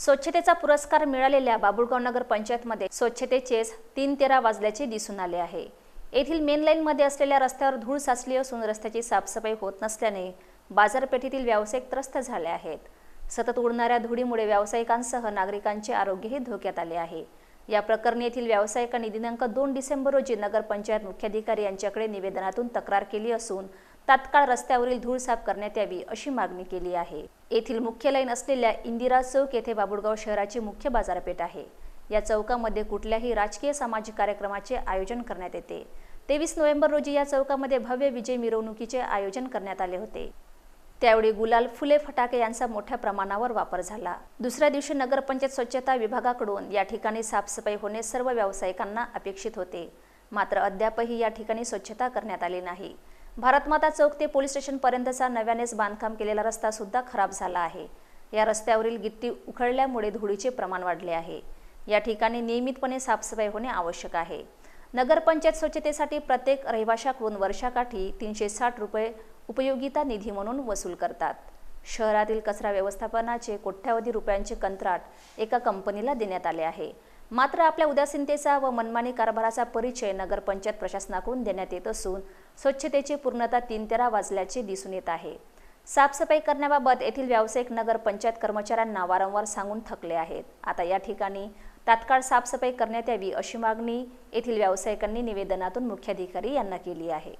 स्वच्छतेचा पुरस्कार मिळालेल्या बाबुळगाव नगर पंचायतमध्ये स्वच्छतेचेच तीन तेरा वाजल्याचे दिसून आले आहे. येथील मेन लाईनमध्ये असलेल्या रस्त्यावर धूळ साचली असून रस्त्याची साफसफाई होत नसल्याने बाजारपेठेतील व्यावसायिक त्रस्त झाले आहेत. सतत उडणाऱ्या धुळीमुळे व्यावसायिकांसह नागरिकांचे आरोग्यही धोक्यात आले आहे. या प्रकरणी येथील व्यावसायिकांनी दिनांक दोन डिसेंबर रोजी नगरपंचायत मुख्याधिकारी यांच्याकडे निवेदनातून तक्रार केली असून तात्काळ रस्त्यावरील धूळ साफ करण्यात यावी अशी मागणी केली आहे. येथील मुख्य लाईन असलेल्या इंदिरा चौक येथे बाबुळगाव शहराची मुख्य बाजारपेठ आहे. या चौकामध्ये कुठल्याही राजकीय सामाजिक कार्यक्रमाचे आयोजन करण्यात येते. तेवीस नोव्हेंबर रोजी या चौकामध्ये भव्य विजय मिरवणुकीचे आयोजन करण्यात आले होते. त्यावेळी गुलाल फुले फटाके यांचा मोठ्या प्रमाणावर वापर झाला. दुसऱ्या दिवशी नगरपंचायत स्वच्छता विभागाकडून या ठिकाणी साफसफाई होणे सर्व व्यावसायिकांना अपेक्षित होते. मात्र अद्यापही या ठिकाणी स्वच्छता करण्यात आली नाही. भारतमाता चौक ते पोलीस स्टेशनपर्यंतचा नव्यानेच बांधकाम केलेला रस्ता सुद्धा खराब झाला आहे. या रस्त्यावरील गिट्टी उखळल्यामुळे धुळीचे प्रमाण वाढले आहे. या ठिकाणी नियमितपणे साफसफाई होणे आवश्यक आहे. नगरपंचायत स्वच्छतेसाठी प्रत्येक रहिवाशाकडून वर्षाकाठी तीनशे साठ रुपये उपयोगिता निधी म्हणून वसूल करतात. शहरातील कचरा व्यवस्थापनाचे कोट्यावधी रुपयांचे कंत्राट एका कंपनीला देण्यात आले आहे. मात्र आपल्या उदासीनतेचा व मनमानी कारभाराचा परिचय नगरपंचायत प्रशासनाकडून देण्यात येत असून स्वच्छतेची पूर्णता तीन तेरा वाजल्याचे दिसून येत आहे. साफसफाई करण्याबाबत येथील व्यावसायिक नगरपंचायत कर्मचाऱ्यांना वारंवार सांगून थकले आहेत. आता या ठिकाणी तात्काळ साफसफाई करण्यात यावी अशी मागणी येथील व्यावसायिकांनी निवेदनातून मुख्याधिकारी यांना केली आहे.